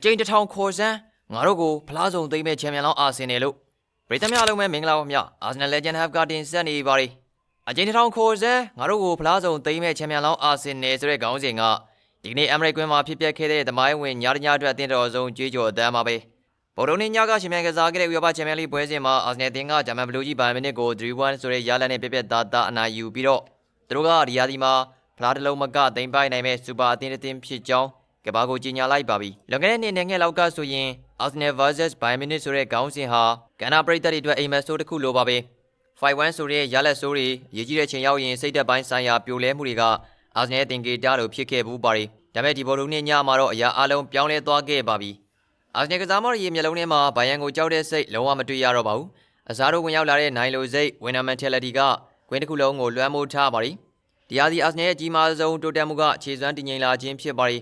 အကြိမ်တစ်ထောင်ခေါ်စမ်းငါတို့ကိုဖလားစုံသိမ်းမဲ့ချန်ပီယံလောင်းအာဆင်နယ်လို့ပရိသတ်များအားလုံးပဲမင်္ဂလာပါခင်ဗျအာဆင်နယ် Legend Have ကတင်ဆက်နေပါရီအကြိမ်တစ်ထောင်ခေါ်စမ်းငါတို့ကိုဖလားစုံသိမ်းမဲ့ချန်ပီယံလောင်းအာဆင်နယ်ဆိုတဲ့ခေါင်းစဉ်ကဒီကနေ့အမေရိကန်မှာဖြစ်ပျက်ခဲ့တဲ့သမိုင်းဝင်ညာတညာအတွက်အသင်းတော်ဆုံးကြွေးကြော်အတန်းပါပဲဗိုလ်တုံးနေညကရှင်မြန်ကစားခဲ့တဲ့ဥရောပချန်ပီယံလိပွဲစဉ်မှာအာဆင်နယ်တင်ကဂျာမန်ဘလူးကြီးဘိုင်မနစ်ကို3-1ဆိုတဲ့ရလဒ်နဲ့ပြပြသားသားအနိုင်ယူပြီးတော့သူတို့ကဒီယာဒီမှာဖလားတစ်လုံးမကသိမ်းပိုက်နိုင်မဲ့စူပါအသင်းတစ်သင်းဖြစ်ကြောင်း ကဘာကိုကြီးညာလိုက်ပါပြီလွန်ခဲ့တဲ့နှစ်ငယ်လောက်ကဆိုရင် Arsenal vs Bayern Munich ဆိုတဲ့ခေါင်းစဉ်ဟာကနာပရိသတ်တွေအတွက်အိမ်မက်ဆိုးတစ်ခုလိုပါပဲ5-1ဆိုတဲ့ရလက်ဆိုးတွေရေးကြီးတဲ့ချိန်ရောက်ရင်စိတ်သက်ပိုင်းဆိုင်ရာပြိုလဲမှုတွေက Arsenal တင်ကေတာလို့ဖြစ်ခဲ့ဘူးပါရီဒါပေမဲ့ဒီဘောလုံးနဲ့ညမှာတော့အရာအလုံးပြောင်းလဲသွားခဲ့ပါပြီ Arsenal ကစားမရဲ့မျက်လုံးထဲမှာဘိုင်ယန်ကိုကြောက်တဲ့စိတ်လုံးဝမတွေ့ရတော့ပါဘူးအစားတို့ဝင်ရောက်လာတဲ့နိုင်လိုစိတ် winner mentality ကကွင်းတစ်ခုလုံးကိုလွှမ်းမိုးထားပါရီတရားစီ Arsenal ရဲ့ကြီးမားဆုံးတိုးတက်မှုကခြေစွမ်းတည်ငြိမ်လာခြင်းဖြစ်ပါရီ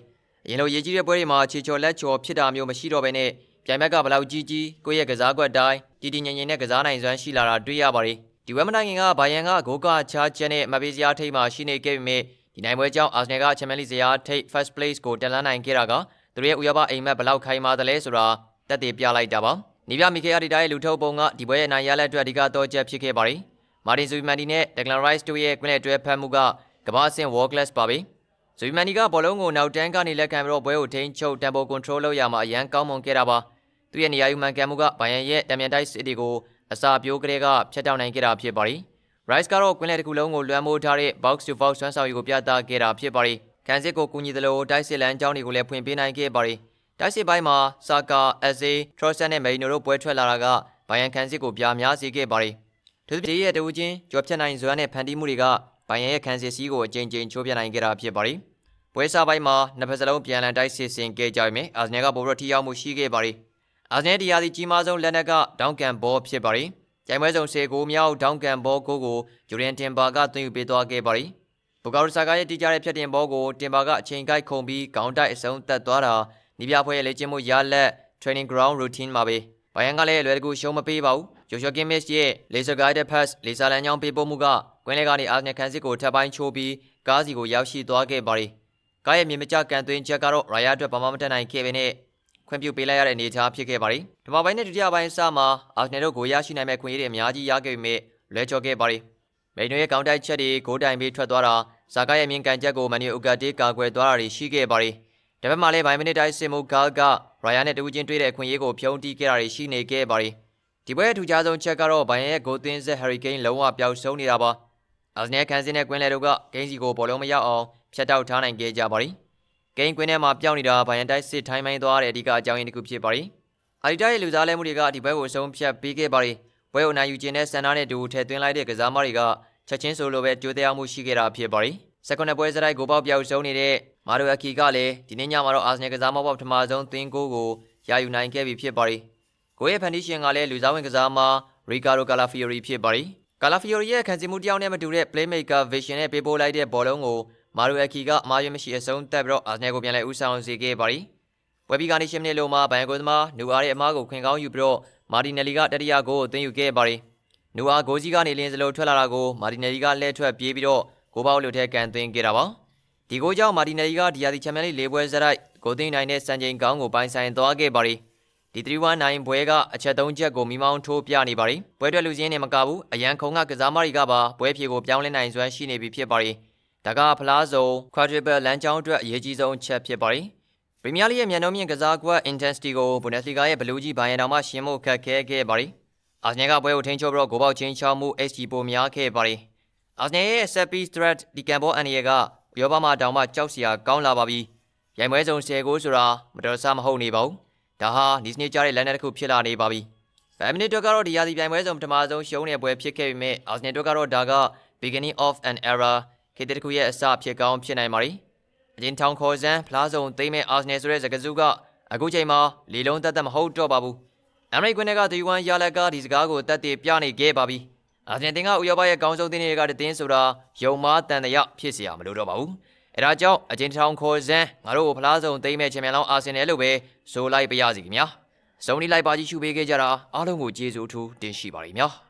အရင်လိုရေးကြီးတဲ့ပွဲတွေမှာခြေချော်လက်ချော်ဖြစ်တာမျိုးမရှိတော့ဘဲနဲ့ပြိုင်ဘက်ကဘလောက်ကြီးကြီးကိုယ့်ရဲ့ကစားကွက်တိုင်းတည်တည်ငြိမ်ငြိမ်နဲ့ကစားနိုင်စွမ်းရှိလာတာတွေ့ရပါတယ်ဒီဝက်မတိုင်ခင်ကဘိုင်ယန်ကဂိုးကချားချက်နဲ့မပေးစရာထိတ်မှရှိနေခဲ့ပေမဲ့ဒီနိုင်ပွဲကြောင့်အာဆနယ်ကချန်ပီယံလိဇယာထိတ် first place ကိုတက်လန်းနိုင်ခဲ့တာကသူတို့ရဲ့ဥရောပအိမ်မက်ဘလောက်ခိုင်မာသလဲဆိုတာတက်တည်ပြလိုက်တာပါနီးပြမီကေအာဒီတာရဲ့လူထုတ်ပုံကဒီပွဲရဲ့နိုင်ရလက်အတွက်အဓိကတော့ချက်ဖြစ်ခဲ့ပါတယ်မာတင်ဇူမန်ဒီနဲ့ဒက်ဂလန်ရိုက်စ်တို့ရဲ့ကွင်းလက်တွဲဖက်မှုကကမ္ဘာအဆင့် world class ပါပဲ ဇူမန်နီကဘောလုံးကိုနောက်တန်းကနေလက်ခံပြီးတော့ပွဲကိုထိန်းချုပ်တမ်ပိုကွန်ထရိုးလုပ်ရမှာအရန်ကောင်းမွန်ခဲ့တာပါသူရဲ့နေရာယူမှန်ကန်မှုကဘိုင်ယန်ရဲ့တံမြန်တိုက်စစ်တီကိုအစာပြိုးကလေးကဖျက်တောက်နိုင်ခဲ့တာဖြစ်ပါရီ Rice ကတော့ကွင်းလက်တစ်ခုလုံးကိုလွှမ်းမိုးထားတဲ့ box to box ဆွမ်းဆောင်ရည်ကိုပြသခဲ့တာဖြစ်ပါရီကန်စစ်ကိုကူညီတယ်လို့တိုက်စစ်လမ်းကြောင်းတွေကိုလည်းဖွင့်ပေးနိုင်ခဲ့ပါရီတိုက်စစ်ပိုင်းမှာဆာကာအဇေထရော့ဆန်နဲ့မေရီနိုတို့ပွဲထွက်လာတာကဘိုင်ယန်ကန်စစ်ကိုပြားများစေခဲ့ပါရီသူတို့ရဲ့တဦးချင်းကြော်ဖြတ်နိုင်စွမ်းနဲ့ဖန်တီးမှုတွေကဘိုင်ယန်ရဲ့ကန်စစ်စီးကိုအကြိမ်ကြိမ်ချိုးပြနိုင်ခဲ့တာဖြစ်ပါရီ ပွဲစားပိုင်းမှာနှစ်ဖက်စလုံးပြန်လည်တိုက်စစ်ဆင်ခဲ့ကြပြီ။အာဇနယ်ကပိုပြီးထိရောက်မှုရှိခဲ့ပါရီ။အာဇနယ်တရားစီကြီးမားဆုံးလက်နက်ကဒေါင်းကန်ဘောဖြစ်ပါရီ။ကြိုင်ပွဲဆောင်၁၀ကိုမြောက်ဒေါင်းကန်ဘောကိုကိုဂျူရီယန်တင်ဘာကသွင်းယူပေးသွားခဲ့ပါရီ။ဘူကာရဆာကရဲ့တီးကြတဲ့ဖြတ်တင်ဘောကိုတင်ဘာကအချိန်ကိုက်ခုံပြီးခေါင်းတိုက်အစုံတက်သွားတာနီးပြဖွဲရဲ့လေ့ကျင့်မှုရလက် training ground routine မှာပဲ။ဘိုင်ယန်ကလည်းလွယ်တကူရှုံးမပေးပါဘူး။ဂျိုရှောကင်မစ်ရဲ့ laser guided pass လေဆာလန်ကြောင်းပေးပို့မှုကကွင်းလေကနေအာဇနယ်ခန်းစစ်ကိုထပ်ပိုင်းချိုးပြီးကားစီကိုရောက်ရှိသွားခဲ့ပါရီ။ ကားရဲ့မြေမကျကန်သွင်းချက်ကတော့ရာယာအတွက်ဘာမှမတက်နိုင်ခဲ့ပေနဲ့ခွင့်ပြုပေးလိုက်ရတဲ့အနေအထားဖြစ်ခဲ့ပါရီ။ဒီမှာပိုင်းနဲ့ဒုတိယပိုင်းစမှာအာဆနယ်တို့ကိုရရှိနိုင်မဲ့ခွင့်ရည်တွေအများကြီးရခဲ့ပေမဲ့လွဲချော်ခဲ့ပါရီ။မိန်နိုရဲ့ကောင်တိုက်ချက်တွေဂိုးတိုင်ပြီးထွက်သွားတာဇာကာရဲ့မြင်ကန်ချက်ကိုမန်နီဥကာတေးကာကွယ်သွားတာတွေရှိခဲ့ပါရီ။ဒါပေမဲ့လည်းဘိုင်မိနစ်တိုင်းစင်မူဂါကရာယာနဲ့တူချင်းတွေ့တဲ့ခွင့်ရည်ကိုဖြုံးတီးခဲ့တာတွေရှိနေခဲ့ပါရီ။ဒီပွဲအထူးခြားဆုံးချက်ကတော့ဘိုင်ရဲ့ဂိုးသွင်းဆက်ဟယ်ရီကိန်းလုံးဝပျောက်ဆုံးနေတာပါ။အာဆနယ်ခန်းစင်းတဲ့ကွင်းလေတို့ကဂိမ်းစီကိုဘောလုံးမရောက်အောင် ဖြတ်တောက်ထားနိုင်ခဲ့ကြပါရီ။ဂိမ်းကွင်းထဲမှာပြောင်းနေတာဘိုင်ယန်တိုက်စစ်ထိုင်းမိုင်းသွားတဲ့အဓိကအကြောင်းရင်းတစ်ခုဖြစ်ပါရီ။အာဒီတာရဲ့လူစားလဲမှုတွေကဒီဘက်ကိုအဆုံးဖြတ်ပေးခဲ့ပါရီ။ပွဲကိုနိုင်ယူခြင်းနဲ့စန္ဒာနဲ့တူထည့်သွင်းလိုက်တဲ့ကစားမတွေကချက်ချင်းဆိုလိုပဲကြိုးတရားမှုရှိခဲ့တာဖြစ်ပါရီ။စက္ကွန်ပွဲစရိုက်ကိုပေါက်ပြောက်ဆုံးနေတဲ့မာရိုအကီကလည်းဒီနေ့ညမှာတော့အာဆနယ်ကစားမပေါက်ပထမဆုံးသင်းကိုကိုရယူနိုင်ခဲ့ပြီဖြစ်ပါရီ။ကိုရဲ့ဖန်တီရှင်ကလည်းလူစားဝင်ကစားမရီကာဒိုကာလာဖီယိုရီဖြစ်ပါရီ။ကာလာဖီယိုရီရဲ့ခံစီမှုတယောက်နဲ့မတူတဲ့ playmaker vision နဲ့ပေးပို့လိုက်တဲ့ဘောလုံးကို မာရိုအကီကအမားရွေးမရှိအဆုံးတက်ပြီးတော့အာဆနယ်ကိုပြန်လဲဦးဆောင်စေခဲ့ပါရီ။ဝက်ဘီကနေရှင်းနေလို့မှာဘိုင်ယန်ကိုသမားနူအားရဲ့အမားကိုခွင်ကောင်းယူပြီးတော့မာတီနယ်လီကတတိယဂိုးကိုသွင်းယူခဲ့ပါရီ။နူအားဂိုးကြီးကနေလင်းစလုံးထွက်လာတာကိုမာတီနယ်လီကလှည့်ထွက်ပြေးပြီးတော့ဂိုးပေါက်လွတ်ထဲကန်သွင်းခဲ့တာပါ။ဒီဂိုးကြောင့်မာတီနယ်လီကဒီယာတီချန်ပီယံလိ၄ပွဲစရိုက်ဂိုးသွင်းနိုင်တဲ့စံချိန်ကောင်းကိုပိုင်ဆိုင်သွားခဲ့ပါရီ။ဒီ319ဘွဲကအချက်၃ချက်ကိုမိမောင်းထိုးပြနေပါရီ။ပွဲတွက်လူစင်းနေမကဘူးအရန်ခုံကကစားမတွေကပါပွဲဖြေကိုပြောင်းလဲနိုင်စွမ်းရှိနေပြီဖြစ်ပါရီ။ ဒါကဖလားစုံ quadruple လမ်းကြောင်းအတွက်အရေးကြီးဆုံးအချက်ဖြစ်ပါရီ။ပရီးမီးယားလိရဲ့မြန်နှုန်းမြင့်ကစားကွက် intensity ကိုဘွန်ဒက်စလီဂါရဲ့ဘလူးကြီးဘိုင်ယန်တော်မှရှင်းဖို့ခက်ခဲခဲ့ပါရီ။အာဆနယ်ကပွဲကိုထိန်းချုပ်ပြီးတော့ဂိုးပေါက်ချင်းချောင်းမှု XG ပိုများခဲ့ပါရီ။အာဆနယ်ရဲ့ set piece threat ဒီကံဘောအန်ရီကဥရောပမှာတောင်မှကြောက်စရာကောင်းလာပါပြီ။ရိုင်ပွဲစုံ10ဂိုးဆိုတာမတော်ဆမဟုတ်နေပါဘူး။ဒါဟာဒီစနေကြတဲ့လမ်းတစ်ခုဖြစ်လာနေပါပြီ။ဗန်မီနစ်တို့ကတော့ဒီရာသီပြိုင်ပွဲစုံပထမဆုံးရှုံးတဲ့ပွဲဖြစ်ခဲ့ပေမဲ့အာဆနယ်တို့ကတော့ဒါက beginning of an era ခေတ္တတစ်ခုရဲ့အစဖြစ်ကောင်းဖြစ်နိုင်ပါ ರಿ အရင်ထောင်ခေါ်စမ်းဖလားဆောင်သိမ်းမဲ့အာဆနယ်ဆိုတဲ့စကားစုကအခုချိန်မှာလီလုံးတက်တက်မဟုတ်တော့ပါဘူးအမေရိကန်ကဒီဝမ်ရလက်ကဒီစကားကိုတက်တည်ပြနေခဲ့ပါပြီအာဂျင်တင်ကဥရောပရဲ့ကောင်းဆုံးတင်းတွေကတင်းဆိုတာယုံမားတန်တရဖြစ်စရာမလိုတော့ပါဘူးအဲဒါကြောင့်အဂျင်ထောင်ခေါ်စမ်းငါတို့ဖလားဆောင်သိမ်းမဲ့ချန်ပီယံလောင်းအာဆင်နယ်လို့ပဲဇိုလိုက်ပါရစီခင်ဗျာစုံနီလိုက်ပါကြီးရှုပေးခဲ့ကြတာအားလုံးကိုကျေးဇူးအထူးတင်ရှိပါတယ်ခင်ဗျာ